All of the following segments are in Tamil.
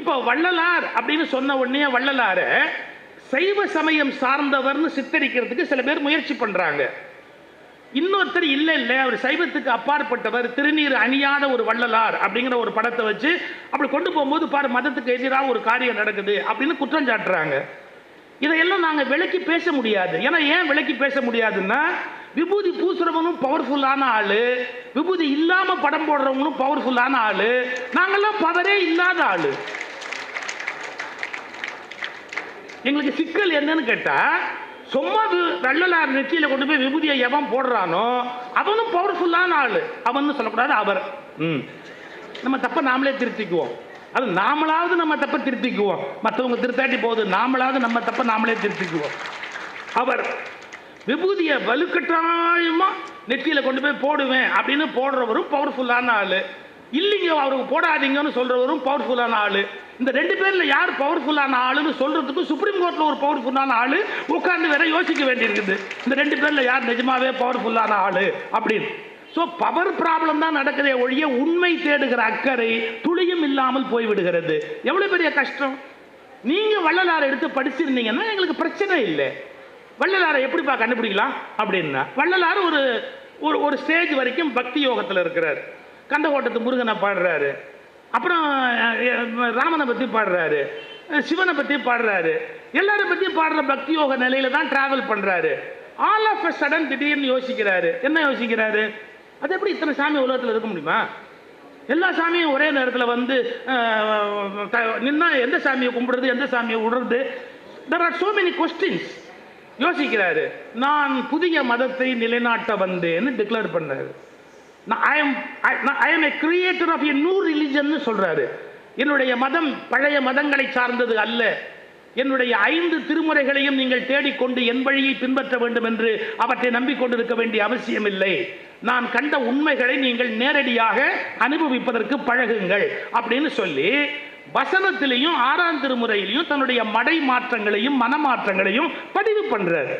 இப்போ வள்ளலார் அப்படின்னு சொன்ன உடனே வள்ளலார் சைவ சமயம் சார்ந்தவர்னு சித்தரிக்கிறதுக்கு சில பேர் முயற்சி பண்ணுறாங்க இன்னொருத்தர் இல்லை இல்லை அவர் சைவத்துக்கு அப்பாற்பட்டவர் திருநீர் அணியாத ஒரு வள்ளலார் அப்படிங்கிற ஒரு படத்தை வச்சு அப்படி கொண்டு போகும்போது பாரு மதத்துக்கு எதிராக ஒரு காரியம் நடக்குது அப்படின்னு குற்றம் சாட்டுறாங்க. இதையெல்லாம் நாங்கள் விளக்கி பேச முடியாது. ஏன்னா ஏன் விளக்கி பேச முடியாதுன்னா விபூதி பூசுறவனும் பவர்ஃபுல்லான ஆள் விபூதி இல்லாமல் படம் போடுறவங்களும் பவர்ஃபுல்லான ஆள் நாங்கெல்லாம் பவரே இல்லாத ஆள். எங்களுக்கு சிக்கல் என்னன்னு கேட்டா சும்மா வெள்ளலார் வள்ளலார் நெற்றியில கொண்டு போய் விபூதியை எவன் போடுறானோ அவனும் பவர்ஃபுல்லான ஆளு. அவன் சொல்லக்கூடாது அவர். ம். நம்ம தப்ப நாமளே திருத்திக்குவோம். அது நாமளாவது நம்ம தப்ப திருத்திக்குவோம். மற்றவங்க திருத்தாட்டி போகுது நாமளாவது நம்ம தப்ப நாமளே திருத்திக்குவோம். அவர் விபூதியை வலுக்கட்டாயமா நெற்றியில கொண்டு போய் போடுவேன் அப்படின்னு போடுறவரும் பவர்ஃபுல்லான ஆளு. இல்லைங்க அவருக்கு போடாதீங்கன்னு சொல்றவரும் பவர்ஃபுல்லான ஆளு. இந்த ரெண்டு பேரில் யார் பவர்ஃபுல்லான ஆளுன்னு சொல்கிறதுக்கு சுப்ரீம் கோர்ட்டில் ஒரு பவர்ஃபுல்லான ஆள் உட்கார்ந்து வேற யோசிக்க வேண்டியிருக்குது. இந்த ரெண்டு பேரில் யார் நிஜமாவே பவர்ஃபுல்லான ஆள் அப்படின்னு. ஸோ பவர் ப்ராப்ளம் தான் நடக்கிறே ஒழிய உண்மை தேடுகிற அக்கறை துளியும் இல்லாமல் போய்விடுகிறது. எவ்வளோ பெரிய கஷ்டம்? நீங்கள் வள்ளலார் எடுத்து படிச்சிருந்தீங்கன்னா எங்களுக்கு பிரச்சனை இல்லை. வள்ளலாரை எப்படிப்பா கண்டுபிடிக்கலாம்? அப்படின்னா வள்ளலார் ஒரு ஒரு ஒரு ஸ்டேஜ் வரைக்கும் பக்தி யோகத்தில் இருக்கிறார். கந்தகோட்டத்து முருகனை பாடுறாரு. அப்புறம் ராமனை பற்றி பாடுறாரு. சிவனை பற்றி பாடுறாரு. எல்லாரும் பற்றியும் பாடுற பக்தி யோக நிலையில தான் டிராவல் பண்ணுறாரு ஆல் ஆஃப் அ சடன் திடீர்னு யோசிக்கிறாரு. என்ன யோசிக்கிறாரு? அது எப்படி இத்தனை சாமி உலகத்தில் இருக்க முடியுமா? எல்லா சாமியும் ஒரே நேரத்தில் வந்து நின்னா எந்த சாமியை கும்பிடுறது எந்த சாமியை விடுறது? There are so many questions யோசிக்கிறாரு. நான் புதிய மதத்தை நிலைநாட்ட வந்தேன்னு டிக்ளேர் பண்ணாரு I am I am a creator of a new religion சொல்கிறாரு என்னுடைய மதம் பழைய மதங்களை சார்ந்தது அல்ல. என்னுடைய ஐந்து திருமுறைகளையும் நீங்கள் தேடிக்கொண்டு என் வழியை பின்பற்ற வேண்டும் என்று அவற்றை நம்பிக்கொண்டிருக்க வேண்டிய அவசியம் இல்லை நான் கண்ட உண்மைகளை நீங்கள் நேரடியாக அனுபவிப்பதற்கு பழகுங்கள் அப்படின்னு சொல்லி வசனத்திலையும் ஆறாம் திருமுறையிலையும் தன்னுடைய மடை மாற்றங்களையும் மனமாற்றங்களையும் பதிவு பண்றாரு.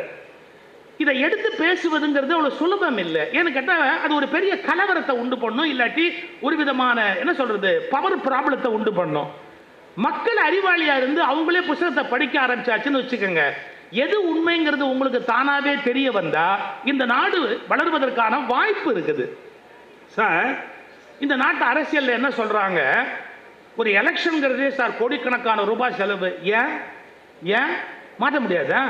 இதை எடுத்து பேசுவதுங்கிறது அவ்வளவு சுலபம் இல்லை. ஏன்னு கேட்டா அது ஒரு பெரிய கலவரத்தை உண்டு பண்ணும். இல்லாட்டி ஒரு விதமான என்ன சொல்றது பவர் ப்ராப்ளத்தை உண்டு பண்ணும். மக்கள் அறிவாளியா இருந்து அவங்களே புத்தகத்தை படிக்க ஆரம்பிச்சாச்சுன்னு வச்சுக்கோங்க. எது உண்மைங்கிறது உங்களுக்கு தானாவே தெரிய வந்தா இந்த நாடு வளர்வதற்கான வாய்ப்பு இருக்குது. சார்? இந்த நாட்டு அரசியல்ல என்ன சொல்றாங்க? ஒரு எலெக்ஷன்ங்கிறதே சார் கோடிக்கணக்கான ரூபாய் செலவு. ஏன்? ஏன்? மாற்ற முடியாதா?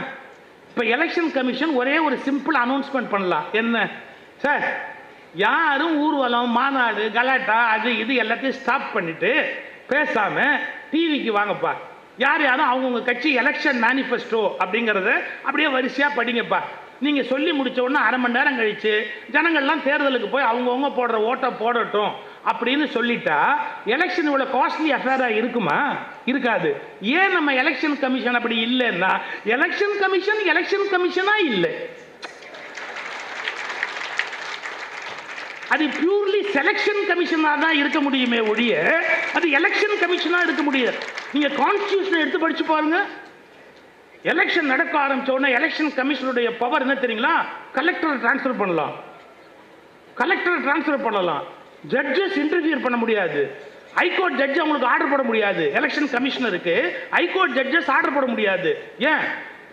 இப்போ எலெக்ஷன் கமிஷன் ஒரே ஒரு சிம்பிள் அனௌன்ஸ்மெண்ட் பண்ணலாம். என்ன? சார் யாரும் ஊர்வலம் மாநாடு கலாட்டா அது இது எல்லாத்தையும் ஸ்டாப் பண்ணிட்டு பேசாமல் டிவிக்கு வாங்கப்பா. யார் யாரும் அவங்கவுங்க கட்சி எலெக்ஷன் மேனிஃபெஸ்டோ அப்படிங்கிறத அப்படியே வரிசையாக படிங்கப்பா. நீங்கள் சொல்லி முடித்த உடனே அரை மணி நேரம் கழிச்சு ஜனங்கள்லாம் தேர்தலுக்கு போய் அவங்கவுங்க போடுற ஓட்டை போடட்டும் அப்படின்னு சொல்லிட்டா எலெக்ஷன் இவ்வளோ காஸ்ட்லி அஃபேராக இருக்குமா? இருக்காது. ஏன் நம்ம எலெக்ஷன் கமிஷன் அப்படி இல்லைன்னா எலெக்ஷன் கமிஷன் எலெக்ஷன் கமிஷனாக இல்லை. அது பியூர்லி செலெக்ஷன் கமிஷனாக தான் இருக்க முடியுமே ஒழிய அது எலெக்ஷன் கமிஷனாக இருக்க முடியாது. நீங்கள் கான்ஸ்டியூஷனை எடுத்து படித்து பாருங்க. எலெக்ஷன் நடக்க ஆரம்பிச்ச எலெக்ஷன் கமிஷனுடைய பவர் என்ன தெரியுங்களா? கலெக்டர் டிரான்ஸ்ஃபர் பண்ணலாம். கலெக்டர் டிரான்ஸ்ஃபர் பண்ணலாம். ஜட்ஜஸ் இன்டர்வியூர் பண்ண முடியாது. ஹைகோர்ட் ஜட்ஜ் அவங்களுக்கு ஆர்டர் போட முடியாது. எலெக்ஷன் கமிஷனருக்கு ஹைகோர்ட் ஜட்ஜஸ் ஆர்டர் போட முடியாது. ஏன்?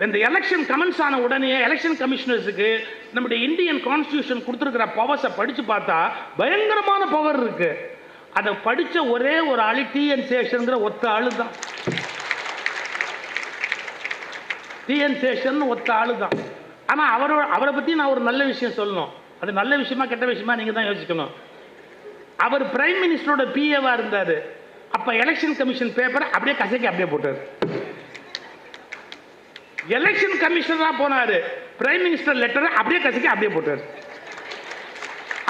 இந்த எலெக்ஷன் கமெண்ட்ஸ் ஆன உடனே எலெக்ஷன் கமிஷனர்ஸுக்கு நம்முடைய இந்தியன் கான்ஸ்டியூஷன் கொடுத்துருக்கிற பவர்ஸை படித்து பார்த்தா பயங்கரமான பவர் இருக்கு. அதை படித்த ஒரே ஒரு ஆளு டிஎன் சேஷனுங்கிற ஒத்த ஆளு தான் டிஎன் சேஷன் ஒத்த ஆளு தான் ஆனால் அவரோட அவரை பற்றி நான் ஒரு நல்ல விஷயம் சொல்லணும். அது நல்ல விஷயமா கெட்ட விஷயமா நீங்கள் தான் யோசிக்கணும். அவர் பிரைம் மினிஸ்டரோட பிஏவாக இருந்தார். அப்போ எலெக்ஷன் கமிஷன் பேப்பர் அப்படியே கசைக்கு அப்படியே போட்டாரு. எலெக்ஷன் கமிஷனராக போனார். பிரைம் மினிஸ்டர் லெட்டரை அப்படியே கசக்கி அப்படியே போட்டார்.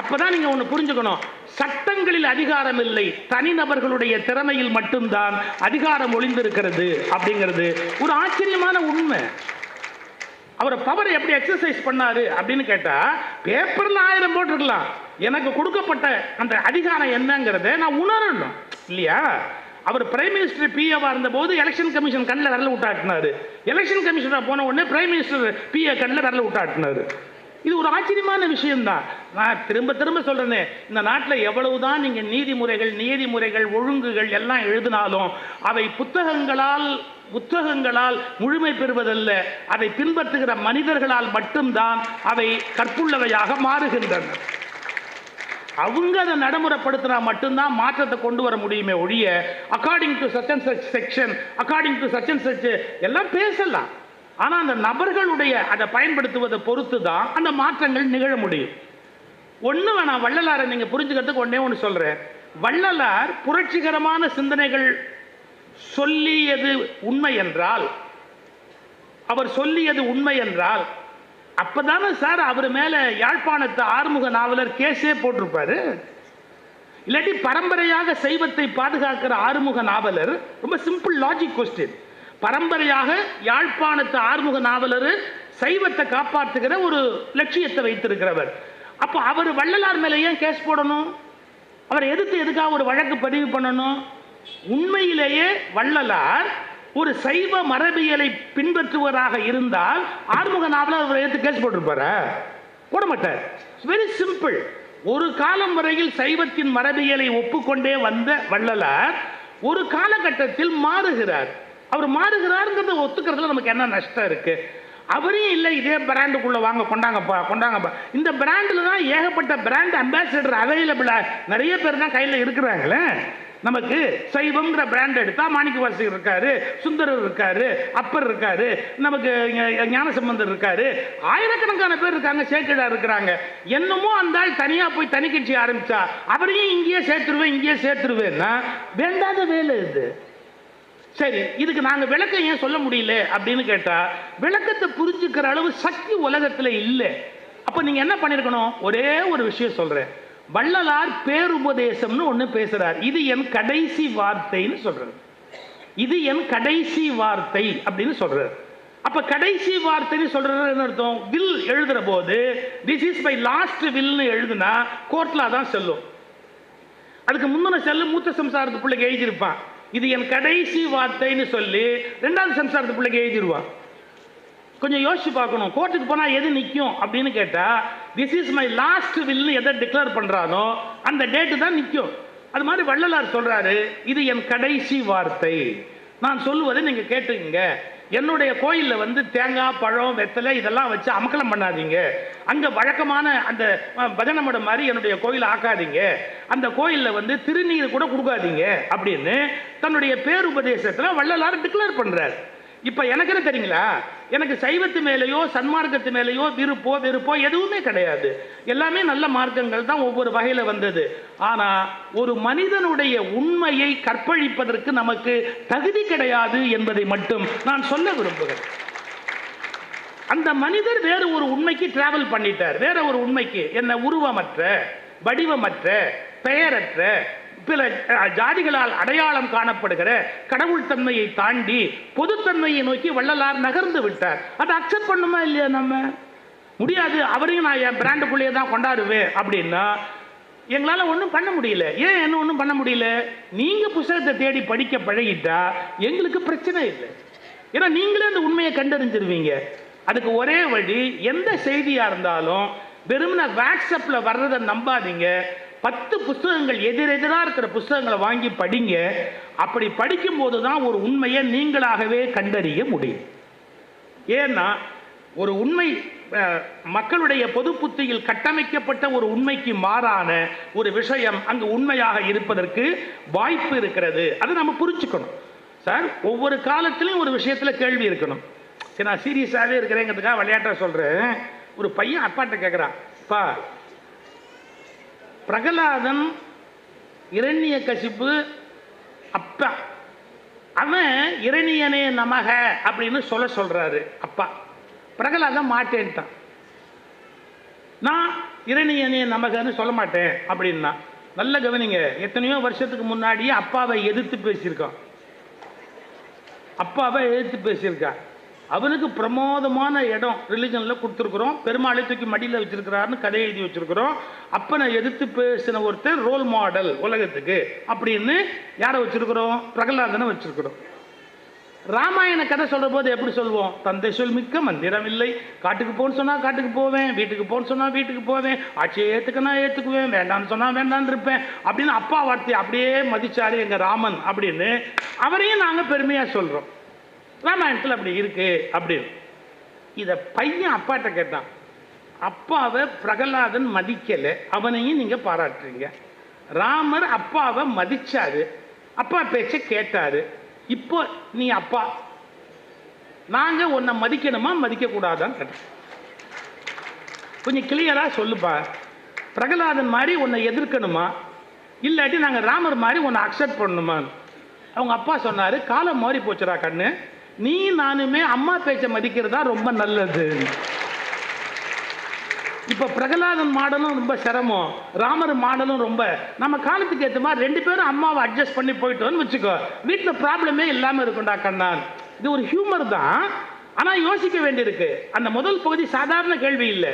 அப்பதான் நீங்க ஒன்று புரிஞ்சுக்கணும். சட்டங்களில் அதிகாரம் இல்லை. தனிநபர்களுடைய திறமையில் மட்டும்தான் அதிகாரம் ஒளிந்திருக்கிறது அப்படிங்கிறது ஒரு ஆச்சரியமான உண்மை. அவர் பவரை எப்படி எக்ஸசைஸ் பண்ணாரு அப்படின்னு கேட்டா பேப்பர்ல ஆயிரம் போட்டிருக்கலாம். எனக்கு கொடுக்கப்பட்ட அந்த அதிகாரம் என்னங்கிறத நான் உணரணும். இல்லையா? அவர் பிரைம் மினிஸ்டர் பிஏவாக இருந்தபோது எலெக்ஷன் கமிஷன் கண்ணில் விரல விட்டாட்டினாரு எலெக்ஷன் கமிஷனாக போன உடனே பிரைம் மினிஸ்டர் பிஏ கண்ணில் விரல விட்டாட்டினாரு இது ஒரு ஆச்சரியமான விஷயம்தான். நான் திரும்ப திரும்ப சொல்கிறனே இந்த நாட்டில் எவ்வளவுதான் நீங்கள் நீதிமுறைகள் நீதிமுறைகள் ஒழுங்குகள் எல்லாம் எழுதினாலும் அவை புத்தகங்களால் புத்தகங்களால் முழுமை பெறுவதல்ல. அதை பின்பற்றுகிற மனிதர்களால் மட்டும்தான் அவை கற்புள்ளவையாக மாறுகின்றன. அவங்க அதை நடைமுறைப்படுத்தினா மட்டும்தான் மாற்றத்தை கொண்டு வர முடியுமே ஒழிய according to such and such section according to such and such எல்லாம் பேசலாம். ஆனால் அந்த நபர்களுடைய அதை பயன்படுத்துவதை பொறுத்து தான் அந்த மாற்றங்கள் நிகழ முடியும். ஒன்று வேணாம் வள்ளலாரை நீங்கள் புரிஞ்சுக்கிறதுக்கு ஒன்றே ஒன்று சொல்கிறேன் வள்ளலார் புரட்சிகரமான சிந்தனைகள் சொல்லியது உண்மை என்றால் அவர் சொல்லியது உண்மை என்றால் அப்பதானே சார் அவர் மேல யாழ்ப்பாணத்து ஆறுமுக நாவலர் கேஸே போட்டிருப்பாரு. இல்லாட்டி பரம்பரையாக சைவத்தை பாதுகாக்கிற ஆறுமுக நாவலர் ரொம்ப சிம்பிள் லாஜிக் கொஸ்டின் பரம்பரையாக யாழ்ப்பாணத்து ஆறுமுக நாவலர் சைவத்தை காப்பாற்றுகிற ஒரு லட்சியத்தை வைத்திருக்கிறவர். அப்போ அவர் வள்ளலார் மேல ஏன் கேஸ் போடணும்? அவரை எதிர்த்து எதுக்காக ஒரு வழக்கு பதிவு பண்ணணும்? உண்மையிலேயே வள்ளலார் ஒரு சைவ மரபியலை பின்பற்றுவராக இருந்தால் ஆறுமுக நாவலர் அவரை எடுத்து கேஸ் போட்டிருப்பாரா? போட மாட்டார் வெரி சிம்பிள் ஒரு காலம் வரையில் சைவத்தின் மரபியலை ஒப்புக்கொண்டே வந்த வள்ளலார் ஒரு காலகட்டத்தில் மாறுகிறார். அவர் மாறுகிறாருங்கிறத ஒத்துக்கிறதுல நமக்கு என்ன நஷ்டம் இருக்கு? அவரையும் இல்லை இதே பிராண்டுக்குள்ள வாங்க கொண்டாங்கப்பா கொண்டாங்கப்பா. இந்த பிராண்டில் தான் ஏகப்பட்ட பிராண்ட் அம்பாசிடர் அவைலபிளா நிறைய பேர் தான் கையில் இருக்கிறாங்களே. நமக்கு சைவம்ங்கிற பிராண்ட் எடுத்தா மாணிக்கவாசகர் இருக்காரு சுந்தரர் இருக்காரு அப்பர் இருக்காரு நமக்கு ஞானசம்பந்தர் இருக்காரு. ஆயிரக்கணக்கான பேர் இருக்காங்க சேக்கிடா இருக்கிறாங்க. என்னமோ அந்த ஆள் தனியா போய் தனி கட்சி ஆரம்பிச்சா அவரையும் இங்கேயே சேர்த்துருவேன் இங்கேயே சேர்த்துருவேன்னா வேண்டாத வேலை இது. சரி இதுக்கு நாங்க விளக்கம் ஏன் சொல்ல முடியல அப்படின்னு கேட்டா விளக்கத்தை புரிஞ்சுக்கிற அளவு சக்தி உலகத்துல இல்லை. அப்ப நீங்க என்ன பண்ணிருக்கணும்? ஒரே ஒரு விஷயம் சொல்றேன். வள்ளலார் பேருபதேசம்னு ஒன்று பேசுறார். இது என் கடைசி வார்த்தைன்னு சொல்றாரு. இது என் கடைசி வார்த்தை அப்படின்னு சொல்றாரு. அப்ப கடைசி வார்த்தைன்னு சொல்றது என்ன அர்த்தம்? வில் எழுதுற போது திஸ் இஸ் மை லாஸ்ட் வில்னு எழுதுனா கோர்ட்ல தான் செல்லும். அதுக்கு முந்தின செல்லு மூத்த சம்சாரத்து பிள்ளைக்கு எழுதியிருப்பான். இது என் கடைசி வார்த்தைன்னு சொல்லி ரெண்டாவது சம்சாரத்து பிள்ளைக்கு எழுதிடுவான் கொஞ்சம் யோசிச்சு பார்க்கணும். கோர்ட்டுக்கு போனால் எது நிற்கும் அப்படின்னு கேட்டால் திஸ் இஸ் மை லாஸ்ட் வில்னு எதை டிக்ளேர் பண்ணுறானோ அந்த டேட்டு தான் நிற்கும் அது மாதிரி வள்ளலார் சொல்கிறாரு இது என் கடைசி வார்த்தை. நான் சொல்லுவதை நீங்கள் கேட்டுக்கங்க. என்னுடைய கோயிலில் வந்து தேங்காய் பழம் வெத்தலை இதெல்லாம் வச்சு அமக்கலம் பண்ணாதீங்க. அங்கே வழக்கமான அந்த அஹ், பஜனை மாதிரி என்னுடைய கோயில் ஆக்காதீங்க. அந்த கோயிலில் வந்து திருநீர் கூட கொடுக்காதீங்க அப்படின்னு தன்னுடைய பேருபதேசத்தில் வள்ளலார் டிக்ளேர் பண்ணுறாரு இப்ப எனக்கு என்ன தெரியுங்களா? எனக்கு சைவத்து மேலேயோ சன்மார்க்கத்து மேலேயோ விருப்போ வெறுப்போ எதுவுமே கிடையாது. எல்லாமே நல்ல மார்க்கங்கள் தான் ஒவ்வொரு வகையில் வந்தது. ஆனா ஒரு மனிதனுடைய உண்மையை கற்பழிப்பதற்கு நமக்கு தகுதி கிடையாது என்பதை மட்டும் நான் சொல்ல விரும்புகிறேன். அந்த மனிதர் வேறு ஒரு உண்மைக்கு டிராவல் பண்ணிட்டார். வேற ஒரு உண்மைக்கு. என்ன உருவமற்ற வடிவமற்ற பெயரற்ற பிற ஜாதிகளால் அடையாளம் காணப்படுகிற கடவுள் தன்மையை தாண்டி பொதுத்தன்மையை நோக்கி வள்ளலார் நகர்ந்து விட்டார். அதை அக்செப்ட் பண்ணுமா இல்லையா நம்ம? முடியாது. அவரையும் நான் என் பிராண்டுக்குள்ளேயே தான் கொண்டாடுவேன் அப்படின்னா எங்களால் ஒன்றும் பண்ண முடியல. ஏன் என்ன ஒன்றும் பண்ண முடியல? நீங்கள் புஸ்தகத்தை தேடி படிக்க பழகிட்டா எங்களுக்கு பிரச்சனை இல்லை. ஏன்னா நீங்களே அந்த உண்மையை கண்டறிஞ்சிருவீங்க. அதுக்கு ஒரே வழி எந்த செய்தியாக இருந்தாலும் வெறுமன வாட்ஸ்அப்பில் வர்றதை நம்பாதீங்க. பத்து புஸ்தகங்கள் எதிரெதிராக இருக்கிற புஸ்தகங்களை வாங்கி படிங்க. அப்படி படிக்கும்போது தான் ஒரு உண்மையை நீங்களாகவே கண்டறிய முடியும். ஏன்னா ஒரு உண்மை மக்களுடைய பொது புத்தியில் கட்டமைக்கப்பட்ட ஒரு உண்மைக்கு மாறான ஒரு விஷயம் அங்கு உண்மையாக இருப்பதற்கு வாய்ப்பு இருக்கிறது. அதை நம்ம புரிஞ்சுக்கணும். சார் ஒவ்வொரு காலத்திலையும் ஒரு விஷயத்தில் கேள்வி இருக்கணும். சரி நான் சீரியஸாகவே இருக்கிறேங்கிறதுக்காக விளையாட்டா சொல்கிறேன் ஒரு பையன் அப்பாட்ட கேட்குறான் அப்பா பிரகலாதன் இரண்ய கசிப்பு அப்பா. அவன் இரணியனே நமக அப்படின்னு சொல்ல சொல்றாரு அப்பா. பிரகலாதம் மாட்டேன்ட்டான். நான் இரணியனே நமகன்னு சொல்ல மாட்டேன் அப்படின்னா நல்ல கவனிங்க எத்தனையோ வருஷத்துக்கு முன்னாடியே அப்பாவை எதிர்த்து பேசியிருக்கான். அப்பாவை எதிர்த்து பேசியிருக்கான். அவனுக்கு பிரமோதமான இடம் ரிலிஜனில் கொடுத்துருக்குறோம். பெருமாளை தூக்கி மடியில் வச்சிருக்கிறாருன்னு கதை எழுதி வச்சிருக்கிறோம். அப்பனை எதிர்த்து பேசின ஒருத்தர் ரோல் மாடல் உலகத்துக்கு அப்படின்னு யாரை வச்சிருக்கிறோம்? பிரகலாதனை வச்சிருக்கிறோம். ராமாயண கதை சொல்ற போது எப்படி சொல்லுவோம் தந்தை சொல் மிக்க மந்திரம் இல்லை. காட்டுக்கு போன்னு சொன்னா காட்டுக்கு போவேன். வீட்டுக்கு போன்னு சொன்னா வீட்டுக்கு போவேன். ஆட்சியை ஏத்துக்கனா ஏத்துக்குவேன். வேண்டாம்னு சொன்னா வேண்டான்னு இருப்பேன். அப்படின்னு அப்பா வார்த்தை அப்படியே மதிச்சாரு எங்க ராமன் அப்படின்னு. அவரையும் நாங்க பெருமையா சொல்றோம். ராமாயணத்தில் அப்படி இருக்கு அப்படின்னு. இதை பையன் அப்பாட்ட கேட்டான். அப்பாவை பிரகலாதன் மதிக்கலை. அவனையும் நீங்கள் பாராட்டுறீங்க. ராமர் அப்பாவை மதிச்சாரு. அப்பா பேச்ச கேட்டாரு. இப்போ நீ அப்பா நாங்கள் உன்னை மதிக்கணுமா? மதிக்க கூடாதான்னு கேட்டோம் கொஞ்சம் கிளியராக சொல்லுப்பா. பிரகலாதன் மாதிரி உன்னை எதிர்க்கணுமா? இல்லாட்டி நாங்கள் ராமர் மாதிரி உன்னை அக்செப்ட் பண்ணணுமா அவங்க அப்பா சொன்னார் காலம் மாறி போச்சுடா கண்ணு. நீ நானுமே அம்மா பேச்ச மதிக்கிறதா ரொம்ப நல்லது. இப்ப பிரகலாதன் மாடலும் ரொம்ப சிரமம். ராமர் மாடலும் ரொம்ப. நம்ம காலத்துக்கு ஏற்ற மாதிரி ரெண்டு பேரும் அம்மாவை அட்ஜஸ்ட் பண்ணி போயிட்டோம்னு வச்சுக்கோ. வீட்டில் ப்ராப்ளமே இல்லாம இருக்கும்டா கண்ணான் இது ஒரு ஹியூமர் தான். ஆனா யோசிக்க வேண்டியிருக்கு. அந்த முதல் பகுதி சாதாரண கேள்வி இல்லை.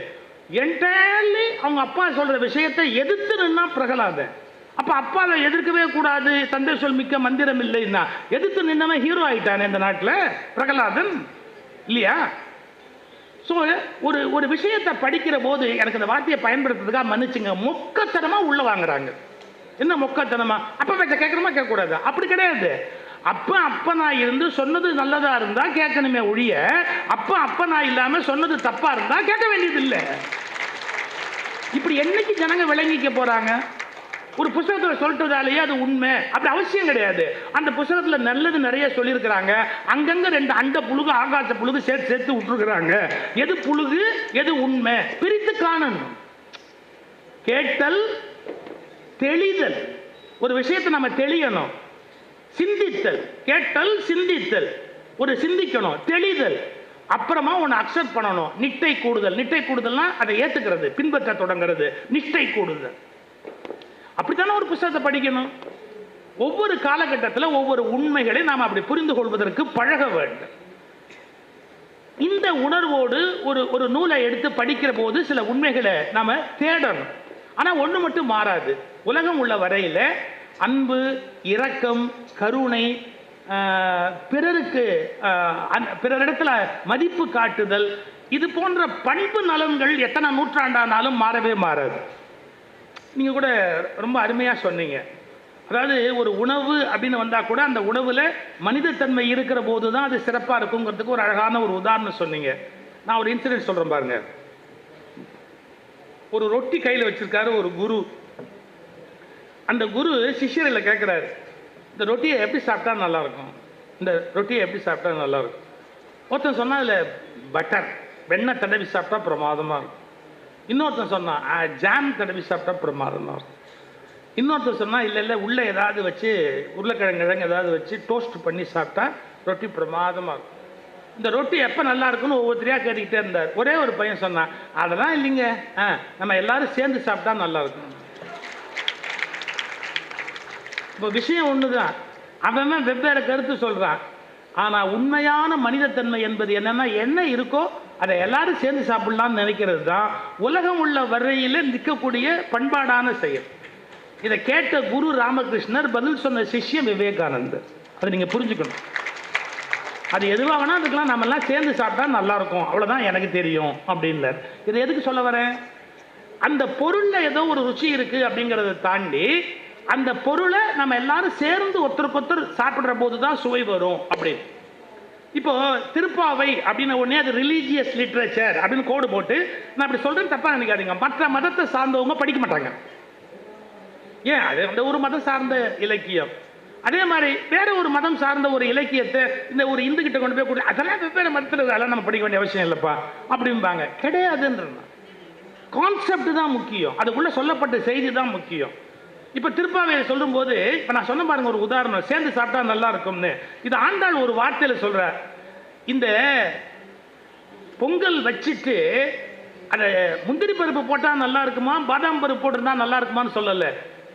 என்டையர்லி அவங்க அப்பா சொல்ற விஷயத்தை எதிர்த்து நின்னா பிரகலாதன். அப்ப அப்பாவை எதிர்க்கவே கூடாது தந்தை சொல் மிக்க மந்திரம் இல்லைன்னா. எதிர்த்து நின்னவன் ஹீரோ ஆயிட்டானே இந்த நாட்டில் பிரகலாதன்? இல்லையா? ஸோ ஒரு ஒரு விஷயத்தை படிக்கிற போது எனக்கு இந்த வார்த்தையை பயன்படுத்துறதுக்காக மன்னிச்சுங்க. மொக்கத்தனமாக உள்ள வாங்குறாங்க. என்ன மொக்கத்தனமா? அப்பா பேச்ச கேட்கணுமா கேட்கக்கூடாது? அப்படி கிடையாது. அப்ப அப்ப நான் இருந்து சொன்னது நல்லதா இருந்தா கேட்கணுமே ஒழிய அப்ப அப்ப நான் இல்லாம சொன்னது தப்பா இருந்தா கேட்க வேண்டியது இல்லை இப்படி என்னைக்கு ஜனங்க விளங்கிக்க போறாங்க? ஒரு புத்தகத்தில் சொல்லிட்டதாலேயே அது உண்மை. அப்படி அவசியம் கிடையாது. அந்த புத்தகத்தில் நல்லது நிறைய சொல்லியிருக்கிறாங்க. அங்கங்க ரெண்டு அண்ட புழுகு ஆகாச புழுகு சேர்த்து சேர்த்து விட்டுருக்குறாங்க. எது புழுகு எது உண்மை? பிரித்து காணணும். கேட்டல் தெளிதல். ஒரு விஷயத்தை நம்ம தெளியணும். சிந்தித்தல். கேட்டல் சிந்தித்தல். ஒரு சிந்திக்கணும். தெளிதல். அப்புறமா உன்னை அக்செப்ட் பண்ணணும். நிட்டை கூடுதல். நிட்டை கூடுதல்னா அதை ஏத்துக்கிறது. பின்பற்ற தொடங்குறது. நிஷ்டை கூடுதல். அப்படித்தானே ஒரு புத்தகத்தை படிக்கணும்? ஒவ்வொரு காலகட்டத்தில் ஒவ்வொரு உண்மைகளை நாம் அப்படி புரிந்து கொள்வதற்கு பழக வேண்டும். இந்த உணர்வோடு ஒரு ஒரு நூலை எடுத்து படிக்கிற போது சில உண்மைகளை நாம் தேடணும். ஆனால் ஒன்று மட்டும் மாறாது. உலகம் உள்ள வரையில் அன்பு இரக்கம் கருணை பிறருக்கு பிறரிடத்தில் பிறரிடத்துல மதிப்பு காட்டுதல் இது போன்ற பண்பு நலன்கள் எத்தனை நூற்றாண்டானாலும் மாறவே மாறாது. நீங்கள் கூட ரொம்ப அருமையாக சொன்னீங்க. அதாவது ஒரு உணவு அப்படின்னு வந்தால் கூட அந்த உணவில் மனிதத்தன்மை இருக்கிற போது தான் அது சிறப்பாக இருக்குங்கிறதுக்கு ஒரு அழகான ஒரு உதாரணம் சொன்னீங்க. நான் ஒரு இன்சிடென்ட் சொல்கிறேன் பாருங்க. ஒரு ரொட்டி கையில் வச்சிருக்காரு ஒரு குரு. அந்த குரு சிஷியரில் கேட்குறாரு இந்த ரொட்டியை எப்படி சாப்பிட்டா நல்லாயிருக்கும் இந்த ரொட்டியை எப்படி சாப்பிட்டா நல்லாயிருக்கும் ஒருத்தன் சொன்னால் அதில் பட்டர் வெண்ணெய் தடவி சாப்பிட்டா பிரமாதமாக இருக்கும். இன்னொருத்தன் சொன்னான் ஜாம் தடவி சாப்பிட்டா பிரமாதம் இருக்கும் இன்னொருத்தர் இல்லை இல்லை உள்ளே ஏதாவது வச்சு உருளைக்கிழங்கு கிழங்கு ஏதாவது வச்சு டோஸ்ட் பண்ணி சாப்பிட்டா ரொட்டி பிரமாதமாக இருக்கும் இந்த ரொட்டி எப்போ நல்லா இருக்குன்னு ஒவ்வொருத்தரையாக கேட்டுக்கிட்டே இருந்தார். ஒரே ஒரு பையன் சொன்னான் அதெல்லாம் இல்லைங்க. ஆ நம்ம எல்லாரும் சேர்ந்து சாப்பிட்டா நல்லா இருக்கும். இப்போ விஷயம் ஒன்று தான் அவன் வெவ்வேறு கருத்து சொல்கிறான் ஆனால் உண்மையான மனிதத்தன்மை என்பது என்னன்னா என்ன இருக்கோ அதை எல்லாரும் சேர்ந்து சாப்பிடலாம்னு நினைக்கிறது தான் உலகம் உள்ள வரையில் நிற்கக்கூடிய பண்பாடான செயல். இதை கேட்ட குரு ராமகிருஷ்ணர் பதில் சொன்ன சிஷ்யம் விவேகானந்தர். அதை நீங்கள் புரிஞ்சுக்கணும். அது எதுவாக வேணா அதுக்கெல்லாம் நம்மெல்லாம் சேர்ந்து சாப்பிட்டா நல்லா இருக்கும் எனக்கு தெரியும் அப்படின்னார் இதை எதுக்கு சொல்ல வரேன்? அந்த பொருளில் ஏதோ ஒரு ருச்சி இருக்குது அப்படிங்கிறத தாண்டி அந்த பொருளை நம்ம எல்லாரும் சேர்ந்து ஒருத்தருக்கு ஒருத்தர் சாப்பிட்ற போது தான் சுவை வரும் அப்படின்னு. இப்போ திருப்பாவை அப்படின்னு உடனே அது ரிலீஜியஸ் லிட்ரேச்சர் அப்படின்னு கோடு போட்டு நான் அப்படி சொல்றேன் தப்பா நினைக்காதீங்க. மற்ற மதத்தை சார்ந்தவங்க படிக்க மாட்டாங்க. ஏன்? அது அந்த ஒரு மதம் சார்ந்த இலக்கியம். அதே மாதிரி வேற ஒரு மதம் சார்ந்த ஒரு இலக்கியத்தை இந்த ஒரு இந்து கிட்ட கொண்டு போய் கொடு அதெல்லாம் வெவ்வேறு மதத்தில் அதெல்லாம் நம்ம படிக்க வேண்டிய அவசியம் இல்லைப்பா. அப்படிம்பாங்க. கிடையாதுன்ற கான்செப்ட் தான் முக்கியம். அதுக்குள்ள சொல்லப்பட்ட செய்தி தான் முக்கியம். இப்ப திருப்பாவையை சொல்லும்போது இப்ப நான் சொன்ன பாருங்க ஒரு உதாரணம். சேர்ந்து சாப்பிட்டா நல்லா இருக்கும்னு இது ஆண்டாள் ஒரு வார்த்தையில சொல்ற. இந்த பொங்கல் வச்சுட்டு அந்த முந்திரி பருப்பு போட்டா நல்லா இருக்குமா பாதாம் பருப்பு போட்டிருந்தா நல்லா இருக்குமான்னு சொல்லல.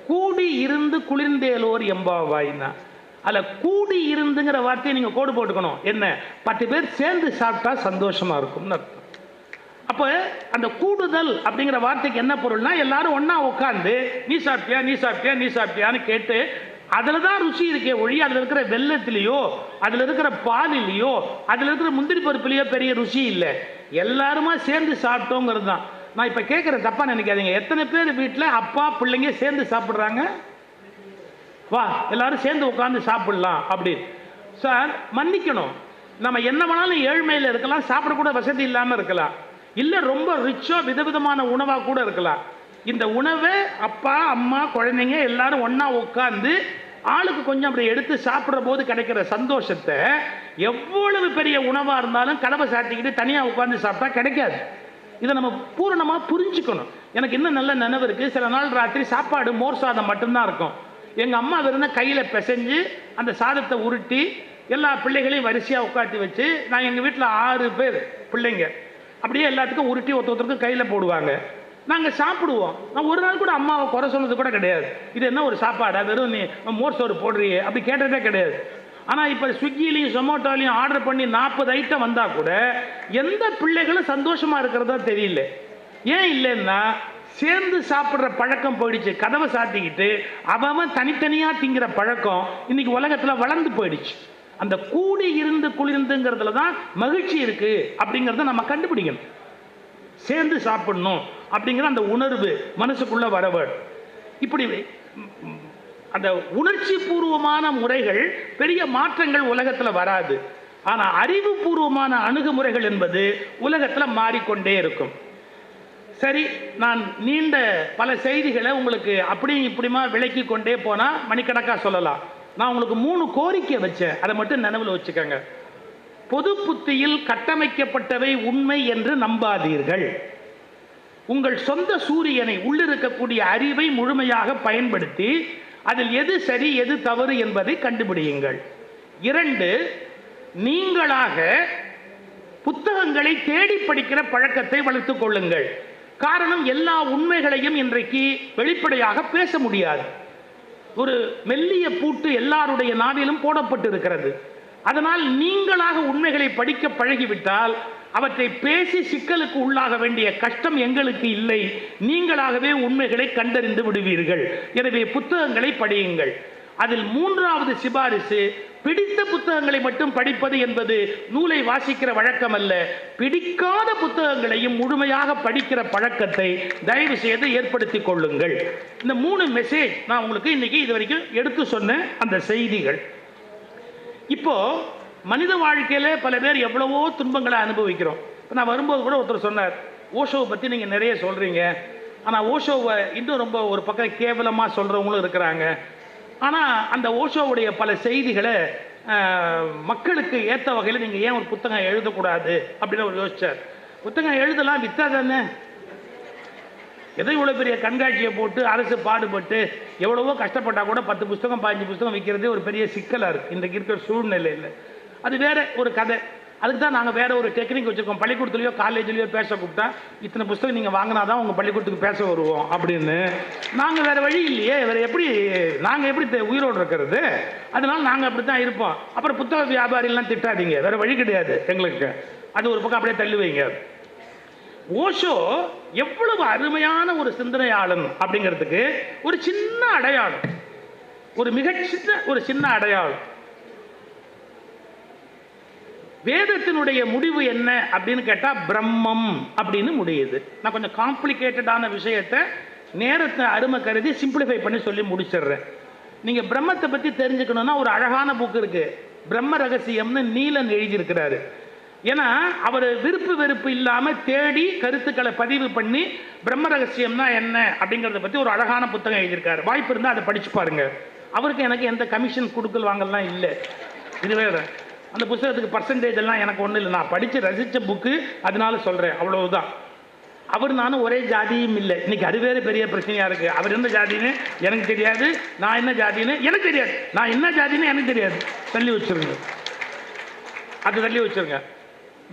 கூடி இருந்து குளிர்ந்தேலோர் எம்பாவாய்னா அல்ல கூடி இருந்துங்கிற வார்த்தையை நீங்க கோடு போட்டுக்கணும். என்ன? பத்து பேர் சேர்ந்து சாப்பிட்டா சந்தோஷமா இருக்கும்னு அர்த்தம். அப்போ அந்த கூடுதல் அப்படிங்கிற வார்த்தைக்கு என்ன பொருள்னா எல்லாரும் ஒன்றா உட்காந்து நீ சாப்பிட்டியா நீ சாப்பிட்டியா நீ சாப்பிட்டியான்னு கேட்டு அதில் தான் ருசி இருக்கே ஒழி அதில் இருக்கிற வெள்ளத்திலேயோ அதில் இருக்கிற பாலிலேயோ அதில் இருக்கிற முந்திரி பருப்புலையோ பெரிய ருசி இல்லை. எல்லாருமா சேர்ந்து சாப்பிட்டோங்கிறது தான். நான் இப்போ கேட்குறேன் தப்பாக நினைக்காதீங்க. எத்தனை பேர் வீட்டில் அப்பா பிள்ளைங்க சேர்ந்து சாப்பிட்றாங்க? வா எல்லாரும் சேர்ந்து உட்காந்து சாப்பிடலாம் அப்படின்னு. சார் மன்னிக்கணும். நம்ம என்ன வேணாலும் ஏழ்மையில் இருக்கலாம் சாப்பிடக்கூட வசதி இல்லாமல் இருக்கலாம். இல்லை ரொம்ப ரிச்சோ விதவிதமான உணவாக கூட இருக்கலாம். இந்த உணவை அப்பா அம்மா குழந்தைங்க எல்லாரும் ஒன்றா உட்காந்து ஆளுக்கு கொஞ்சம் அப்படி எடுத்து சாப்பிட்ற போது கிடைக்கிற சந்தோஷத்தை எவ்வளவு பெரிய உணவாக இருந்தாலும் கடவை சாத்திக்கிட்டு தனியாக உட்காந்து சாப்பிட்டா கிடைக்காது. இதை நம்ம பூரணமாக புரிஞ்சுக்கணும். எனக்கு இன்னும் நல்ல நினைவு இருக்குது சில நாள் ராத்திரி சாப்பாடு மோர் சாதம் மட்டும்தான் இருக்கும். எங்கள் அம்மா இருந்தால் கையில் பிசைஞ்சு அந்த சாதத்தை உருட்டி எல்லா பிள்ளைகளையும் வரிசையாக உட்காந்து வச்சு நான் எங்கள் வீட்டில் ஆறு பேர் பிள்ளைங்க. அப்படியே எல்லாத்துக்கும் உருட்டி ஒருத்த ஒருத்தருக்கும் கையில் போடுவாங்க. நாங்கள் சாப்பிடுவோம். நான் ஒரு நாள் கூட அம்மாவை குறை சொன்னது கூட கிடையாது. இது என்ன ஒரு சாப்பாடா? வெறும் நீ மோர் சோறு போடுறியே. அப்படி கேட்டதே கிடையாது. ஆனால் இப்போ ஸ்விக்கிலையும் ஜொமேட்டோலையும் ஆர்டர் பண்ணி நாற்பது ஐட்டம் வந்தால் கூட எந்த பிள்ளைகளும் சந்தோஷமாக இருக்கிறதா தெரியல. ஏன் இல்லைன்னா சேர்ந்து சாப்பிட்ற பழக்கம் போயிடுச்சு. கதவை சாத்திக்கிட்டு அவன் தனித்தனியாக திங்கிற பழக்கம் இன்னைக்கு உலகத்தில் வளர்ந்து போயிடுச்சு. அந்த கூடி இருந்து குளிர்ந்துங்கிறதுல தான் மகிழ்ச்சி இருக்கு அப்படிங்கிறத நம்ம கண்டுபிடிக்கணும். சேர்ந்து சாப்பிடணும் அப்படிங்கிற அந்த உணர்வு மனசுக்குள்ள வர இப்படி அந்த உணர்ச்சி பூர்வமான முறைகள் பெரிய மாற்றங்கள் உலகத்தில் வராது. ஆனால் அறிவுபூர்வமான அணுகுமுறைகள் என்பது உலகத்தில் மாறிக்கொண்டே இருக்கும். சரி நான் நீண்ட பல செய்திகளை உங்களுக்கு அப்படியும் இப்படிமா விளக்கி கொண்டே போனால் மணிக்கணக்காக சொல்லலாம். நான் உங்களுக்கு மூணு கோரிக்கை வச்சேன். அதை மட்டும் நினைவில் வச்சுக்கோங்க. பொது புத்தியில் கட்டமைக்கப்பட்டவை உண்மை என்று நம்பாதீர்கள். உங்கள் சொந்த சூரியனை உள்ளிருக்கக்கூடிய அறிவை முழுமையாக பயன்படுத்தி அதில் எது சரி எது தவறு என்பதை கண்டுபிடியுங்கள். இரண்டு நீங்களாக புத்தகங்களை தேடி படிக்கிற பழக்கத்தை வளர்த்துக் கொள்ளுங்கள். காரணம் எல்லா உண்மைகளையும் இன்றைக்கு வெளிப்படையாக பேச முடியாது. ஒரு மெல்லிய பூட்டு எல்லாருடைய நாவிலும் போடப்பட்டு இருக்கிறது அதனால் நீங்களாக உண்மைகளை படிக்க பழகிவிட்டால் அவற்றை பேசி சிக்கலுக்கு உள்ளாக வேண்டிய கஷ்டம் எங்களுக்கு இல்லை. நீங்களாகவே உண்மைகளை கண்டறிந்து விடுவீர்கள். எனவே புத்தகங்களை படியுங்கள். அதில் மூன்றாவது சிபாரிசு பிடித்த புத்தகங்களை மட்டும் படிப்பது என்பது நூலை வாசிக்கிற வழக்கம் அல்ல பிடிக்காத புத்தகங்களையும் முழுமையாக படிக்கிற பழக்கத்தை தயவு செய்து ஏற்படுத்திக் கொள்ளுங்கள். இந்த மூணு மெசேஜ் நான் உங்களுக்கு இன்னைக்கு இது வரைக்கும் எடுத்து சொன்ன அந்த செய்திகள். இப்போ மனித வாழ்க்கையில பல பேர் எவ்வளவோ துன்பங்களை அனுபவிக்கிறோம். இப்போ நான் வரும்போது கூட ஒருத்தர் சொன்னார் ஓஷோவை பற்றி நீங்கள் நிறைய சொல்கிறீங்க ஆனால் ஓஷோவை இன்னும் ரொம்ப ஒரு பக்கம் கேவலமாக சொல்கிறவங்களும் இருக்கிறாங்க. ஆனால் அந்த ஓஷோவுடைய பல செய்திகளை ஆஹ், மக்களுக்கு ஏற்ற வகையில் நீங்கள் ஏன் ஒரு புத்தகம் எழுதக்கூடாது அப்படின்னு அவர் யோசிச்சார். புத்தகம் எழுதலாம் வித்தா தானே? எதோ இவ்வளோ பெரிய கண்காட்சியை போட்டு அரசு பாடுபட்டு எவ்வளவோ கஷ்டப்பட்டால் கூட பத்து புஸ்தகம் பதினஞ்சு புஸ்தகம் விற்கிறதே ஒரு பெரிய சிக்கலாக இருக்குது இன்றைக்கு இருக்கிற சூழ்நிலையில். அது வேற ஒரு கதை. அதுக்கு தான் நாங்கள் வேற ஒரு டெக்னிக் வச்சுருக்கோம். பள்ளிக்கூடத்துலையோ காலேஜ்லேயோ பேச கூப்பிட்டா இத்தனை புஸ்தகம் நீங்கள் வாங்கினா தான் உங்கள் பள்ளிக்கூடத்துக்கு பேச வருவோம் அப்படின்னு. நாங்கள் வேற வழி இல்லையே. வேற எப்படி நாங்கள் எப்படி தெ- உயிரோடு இருக்கிறது? அதனால நாங்கள் அப்படி தான் இருப்போம். அப்புறம் புத்தக வியாபாரிலாம் திட்டாதீங்க. வேற வழி கிடையாது எங்களுக்கு. அது ஒரு பக்கம் அப்படியே தள்ளி வைங்க. ஓஷோ எவ்வளவு அருமையான ஒரு சிந்தனையாளன் அப்படிங்கிறதுக்கு ஒரு சின்ன அடையாளம். ஒரு மிகச்சின்ன ஒரு சின்ன அடையாளம். வேதத்தினுடைய முடிவு என்ன அப்படின்னு கேட்டால் பிரம்மம் அப்படின்னு முடியுது. நான் கொஞ்சம் காம்ப்ளிகேட்டடான விஷயத்தை நேரத்தை அருமை கருதி சிம்பிளிஃபை பண்ணி சொல்லி முடிச்சிடுறேன். நீங்கள் பிரம்மத்தை பற்றி தெரிஞ்சுக்கணும்னா ஒரு அழகான புக்கு இருக்குது பிரம்ம ரகசியம்னு நீலன் எழுதியிருக்கிறாரு. ஏன்னா அவர் விருப்பு வெறுப்பு இல்லாமல் தேடி கருத்துக்களை பதிவு பண்ணி பிரம்ம ரகசியம்னா என்ன அப்படிங்கிறத பற்றி ஒரு அழகான புத்தகம் எழுதியிருக்காரு. வாய்ப்பு இருந்தால் அதை படிச்சு பாருங்கள் அவருக்கு எனக்கு எந்த கமிஷன் கொடுக்கல் வாங்கலாம் இல்லை. இதுவே அந்த புத்தகத்துக்கு பர்சன்டேஜ் எல்லாம் எனக்கு ஒன்றும் இல்லை. நான் படித்து ரசித்த புக்கு அதனால சொல்கிறேன் அவ்வளவுதான். அவர் நானும் ஒரே ஜாதியும் இல்லை. இன்னைக்கு அது வேற பெரிய பிரச்சனையாக இருக்குது அவர் என்ன ஜாதின்னு எனக்கு தெரியாது. நான் என்ன ஜாதின்னு எனக்கு தெரியாது. நான் என்ன ஜாதின்னு எனக்கு தெரியாது. தள்ளி வச்சிருங்க. அது தள்ளி வச்சிருங்க.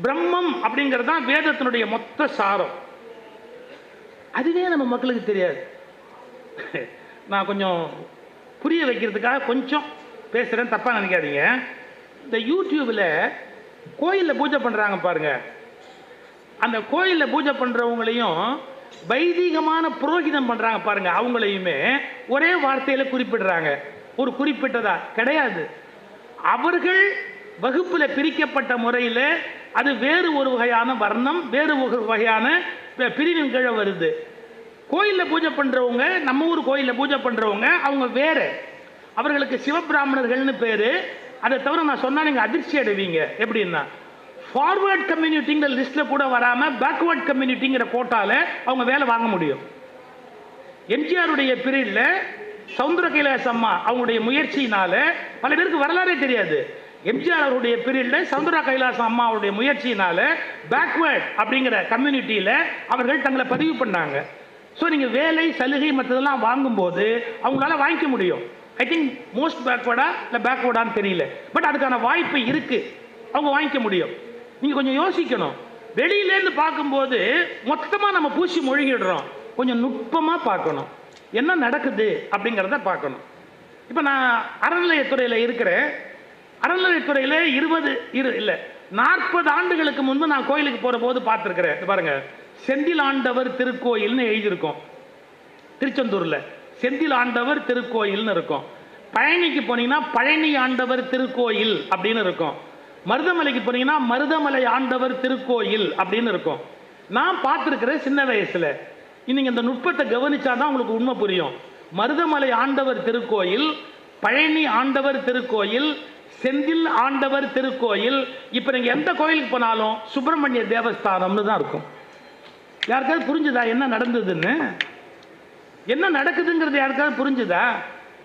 பிரம்மம் அப்படிங்கிறது தான் வேதத்தினுடைய மொத்த சாரம். அதுவே நம்ம மக்களுக்கு தெரியாது. நான் கொஞ்சம் புரிய வைக்கிறதுக்காக கொஞ்சம் பேசுகிறேன் தப்பாக நினைக்காதீங்க. இந்த யூடியூப்பில் கோயிலில் பூஜை பண்ணுறாங்க பாருங்க. அந்த கோயிலில் பூஜை பண்ணுறவங்களையும் வைதீகமான புரோகிதம் பண்ணுறாங்க பாருங்க. அவங்களையுமே ஒரே வார்த்தையில் குறிப்பிடுறாங்க. ஒரு குறிப்பிட்டதா? கிடையாது. அவர்கள் வகுப்பில் பிரிக்கப்பட்ட முறையில் அது வேறு ஒரு வகையான வர்ணம் வேறு ஒரு வகையான பிரிவின் கீழே வருது. கோயிலில் பூஜை பண்ணுறவங்க நம்ம ஊர் கோயிலில் பூஜை பண்ணுறவங்க அவங்க வேறு. அவர்களுக்கு சிவபிராமணர்கள்னு பேர். அதை தவிர நான் சொன்னா நீங்கள் அதிர்ச்சி அடைவீங்க. எப்படின்னா ஃபார்வர்ட் கம்யூனிட்டிங்கிற லிஸ்ட்ல கூட வராம பேக்வர்ட் கம்யூனிட்டிங்கிற கோட்டால அவங்க வேலை வாங்க முடியும். எம்ஜிஆருடைய பீரியட்ல சவுந்தர கைலாச அம்மா அவங்களுடைய முயற்சியினால பல பேருக்கு வரலாறே தெரியாது. எம்ஜிஆர் அவருடைய பீரியட்ல சவுந்தர அம்மா அம்மாவுடைய முயற்சியினால பேக்வேர்ட் அப்படிங்கிற கம்யூனிட்டியில அவர்கள் தங்களை பதிவு பண்ணாங்க. ஸோ நீங்கள் வேலை சலுகை மற்றதெல்லாம் வாங்கும்போது அவங்களால வாங்கிக்க முடியும். ஐ திங்க் மோஸ்ட் பேக்வேர்டா இல்லை பேக்வேர்டான்னு தெரியல. பட் அதுக்கான வாய்ப்பு இருக்குது அவங்க வாங்கிக்க முடியும். நீங்கள் கொஞ்சம் யோசிக்கணும். வெளியிலேருந்து பார்க்கும்போது மொத்தமாக நம்ம பூசி மொழிகிடுறோம். கொஞ்சம் நுட்பமாக பார்க்கணும். என்ன நடக்குது அப்படிங்கிறத பார்க்கணும். இப்போ நான் அறநிலையத்துறையில் இருக்கிறேன். அறநிலையத்துறையில் இருபது இரு இல்லை நாற்பது ஆண்டுகளுக்கு முன்பு நான் கோயிலுக்கு போகிற போது பார்த்துருக்கிறேன். இது செந்தில் ஆண்டவர் திருக்கோயில்னு எழுதியிருக்கோம். திருச்செந்தூரில். செந்தில் ஆண்டவர் திருக்கோயில்னு இருக்கும். பழனிக்கு போனீங்கன்னா பழனி ஆண்டவர் திருக்கோயில் அப்படின்னு இருக்கும். மருதமலைக்கு போனீங்கன்னா மருதமலை ஆண்டவர் திருக்கோயில் அப்படின்னு இருக்கும். நான் பார்த்துருக்கிறேன் சின்ன வயசில். இன்னைக்கு இந்த நுட்பத்தை கவனிச்சாதான் உங்களுக்கு உண்மை புரியும். மருதமலை ஆண்டவர் திருக்கோயில் பழனி ஆண்டவர் திருக்கோயில் செந்தில் ஆண்டவர் திருக்கோயில். இப்போ நீங்கள் எந்த கோயிலுக்கு போனாலும் சுப்பிரமணிய தேவஸ்தானம்னு தான் இருக்கும். யாருக்காவது புரிஞ்சுதா என்ன நடந்ததுன்னு? என்ன நடக்குதுங்கிறது யாருக்காவது புரிஞ்சுதா?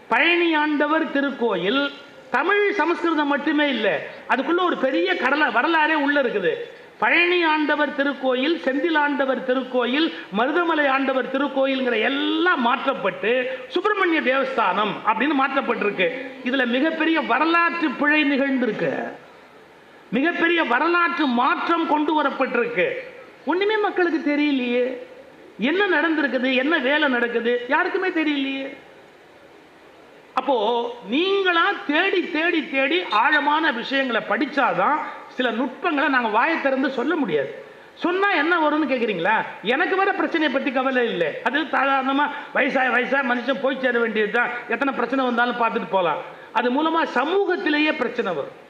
பழனி ஆண்டவர் திருக்கோயில் தமிழ் சமஸ்கிருதம் மட்டுமே இல்லை அதுக்குள்ள ஒரு பெரிய கடல வரலாறே உள்ள இருக்குது. பழனி ஆண்டவர் திருக்கோயில் செந்தில் ஆண்டவர் திருக்கோயில் மருதமலை ஆண்டவர் திருக்கோயில்ங்கிற எல்லாம் மாற்றப்பட்டு சுப்பிரமணிய தேவஸ்தானம் அப்படின்னு மாற்றப்பட்டிருக்கு. இதுல மிகப்பெரிய வரலாற்று பிழை நிகழ்ந்திருக்கு. மிகப்பெரிய வரலாற்று மாற்றம் கொண்டு வரப்பட்டிருக்கு. ஒண்ணுமே மக்களுக்கு தெரியலையே. என்ன நடந்திருக்குது? என்ன வேலை நடக்குது? யாருக்குமே தெரியலையே. அப்போ நீங்களா தேடி தேடி தேடி ஆழமான விஷயங்களை படிச்சாதான் சில நுட்பங்களை நாங்க வாயை திறந்து சொல்ல முடியாது. சொன்னா என்ன வரும்னு கேக்குறீங்களா? எனக்கு வர பிரச்சனையை பத்தி கவலை இல்லை. அது சாதாரணமா வயசாய வயசா மனுஷன் போய் சேர வேண்டியதுதான். எத்தனை பிரச்சனை வந்தாலும் பார்த்துட்டு போகலாம் அது மூலமா சமூகத்திலேயே பிரச்சனை வரும்.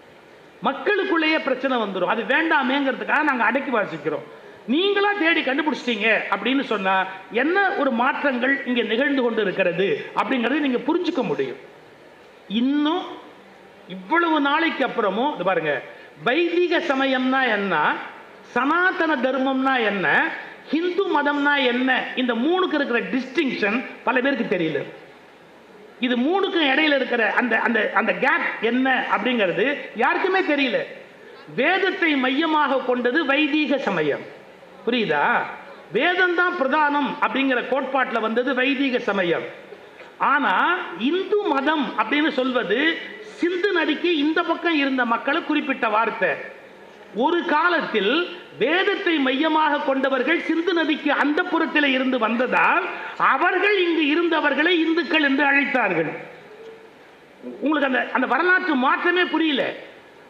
மக்களுக்குள்ளேயே பிரச்சனை வந்துடும் அது வேண்டாமேங்கிறதுக்காக நாங்கள் அடக்கி வாசிக்கிறோம். நீங்களா தேடி கண்டுபிடிச்சிட்டீங்க அப்படின்னு சொன்னா என்ன ஒரு மாற்றங்கள் இங்க நிகழ்ந்து கொண்டு இருக்கிறது அப்படிங்கறதை நீங்க புரிஞ்சுக்க முடியும். இன்னும் இவ்வளவு நாளைக்கு அப்புறமும் இது பாருங்க வைதிக சமயம்னா என்ன? சனாதன தர்மம்னா என்ன? ஹிந்து மதம்னா என்ன? இந்த மூணுக்கு இருக்கிற டிஸ்டிங்ஷன் பல பேருக்கு தெரியல. இது மூணுக்கும் இடையில இருக்கிற அந்த அந்த அந்த கேப் என்ன அப்படிங்கிறது யாருக்குமே தெரியல. வேதத்தை மையமாக கொண்டது வைதீக சமயம். புரியுதா? வேதம் தான் பிரதானம் அப்படிங்கிற கோட்பாட்டில் வந்தது வைதீக சமயம். ஆனா இந்து மதம் அப்படின்னு சொல்வது சிந்து நதிக்கு இந்த பக்கம் இருந்த மக்களை குறிப்பிட்ட வார்த்தை. ஒரு காலத்தில் வேதத்தை மையமாக கொண்டவர்கள் சிந்து நதிக்கு அந்த புறத்தில் இருந்து வந்ததால் அவர்கள் இங்கு இருந்தவர்களை இந்துக்கள் என்று அழைத்தார்கள். உங்களுக்கு அந்த அந்த வரலாற்று மாற்றமே புரியல.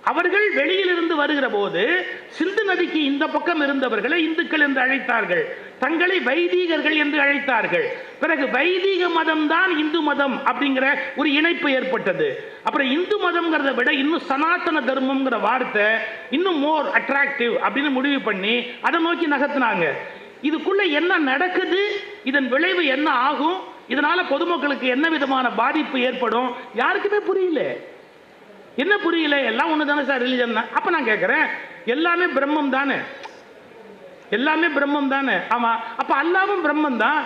அவர்கள் வெளியிலிருந்து வருகிற போது சிந்து நதிக்கு இந்த பக்கம் இருந்தவர்களை இந்துக்கள் என்று அழைத்தார்கள். தங்களை வைதீகர்கள் என்று அழைத்தார்கள். பிறகு வைதீக மதம் தான் இந்து மதம் அப்படிங்கிற ஒரு இணைப்பு ஏற்பட்டது. அப்புறம் இந்து மதம்ங்கிறத விட இன்னும் சனாதன தர்மம்ங்கிற வார்த்தை இன்னும் மோர் அட்ராக்டிவ் அப்படின்னு முடிவு பண்ணி அதை நோக்கி நகர்த்தினாங்க. இதுக்குள்ள என்ன நடக்குது? இதன் விளைவு என்ன ஆகும்? இதனால பொதுமக்களுக்கு என்ன விதமான பாதிப்பு ஏற்படும்? யாருக்குமே புரியல. என்ன புரியல? எல்லாம் ஒன்று தானே சார் ரிலிஜன் தான். அப்போ நான் கேட்குறேன் எல்லாமே பிரம்மம் தானே? எல்லாமே பிரம்மம் தானே? ஆமாம் அப்போ அல்லாவும் பிரம்மம் தான்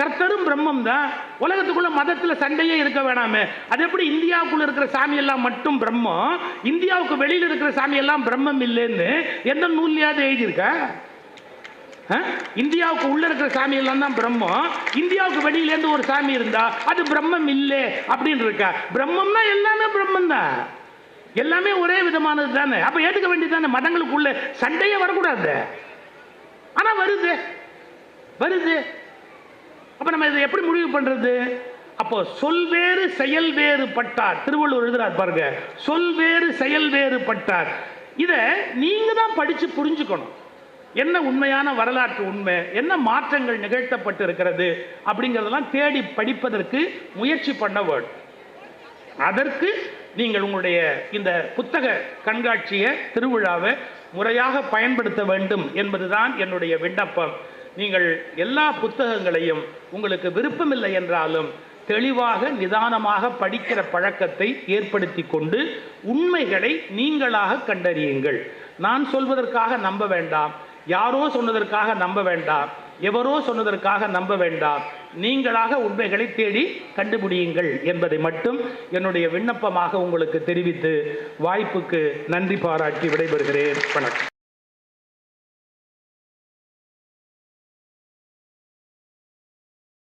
கர்த்தரும் பிரம்மம் தான். உலகத்துக்குள்ள மதத்தில் சண்டையே இருக்க வேணாமே. அது எப்படி இந்தியாவுக்குள்ள இருக்கிற சாமி எல்லாம் மட்டும் பிரம்மம்? இந்தியாவுக்கு வெளியில் இருக்கிற சாமி எல்லாம் பிரம்மம் இல்லைன்னு எந்த நூல்லையாவது எழுதியிருக்கா? இந்தியாவுக்கு உள்ள இருக்கிற சாமி எல்லாம் தான் பிரம்மம். இந்தியாவுக்கு வெளியிலேருந்து ஒரு சாமி இருந்தா அது பிரம்மம் இல்லை அப்படின்னு இருக்கா. பிரம்மம்னா எல்லாமே பிரம்மம் தான். எல்லாமே ஒரே விதமானது தானே. அப்ப ஏற்றுக்க வேண்டியது தானே. மதங்களுக்குள்ள சண்டையே வரக்கூடாது. ஆனா வருது. வருது. அப்ப நம்ம இதை எப்படி முடிவு பண்றது? அப்போ சொல் வேறு செயல் வேறு பட்டார். திருவள்ளுவர் எழுதுறார் பாருங்க. சொல் வேறு செயல் வேறு பட்டார். இதை நீங்க தான் படிச்சு புரிஞ்சுக்கணும். என்ன உண்மையான வரலாற்று உண்மை? என்ன மாற்றங்கள் நிகழ்த்தப்பட்டு இருக்கிறது அப்படிங்கிறதெல்லாம் தேடி படிப்பதற்கு முயற்சி பண்ண வேண்டும் அதற்கு நீங்கள் உங்களுடைய இந்த புத்தக கண்காட்சியை திருவிழாவை முறையாக பயன்படுத்த வேண்டும் என்பதுதான் என்னுடைய விண்ணப்பம். நீங்கள் எல்லா புத்தகங்களையும் உங்களுக்கு விருப்பமில்லை என்றாலும் தெளிவாக நிதானமாக படிக்கிற பழக்கத்தை ஏற்படுத்தி கொண்டு உண்மைகளை நீங்களாக கண்டறியுங்கள். நான் சொல்வதற்காக நம்ப வேண்டாம். யாரோ சொன்னதற்காக நம்ப வேண்டாம். எவரோ சொன்னதற்காக நம்ப வேண்டாம். நீங்களாக உண்மைகளை தேடி கண்டுபிடியுங்கள் என்பதை மட்டும் என்னுடைய விண்ணப்பமாக உங்களுக்கு தெரிவித்து வாய்ப்புக்கு நன்றி பாராட்டி விடைபெறுகிறேன். வணக்கம்.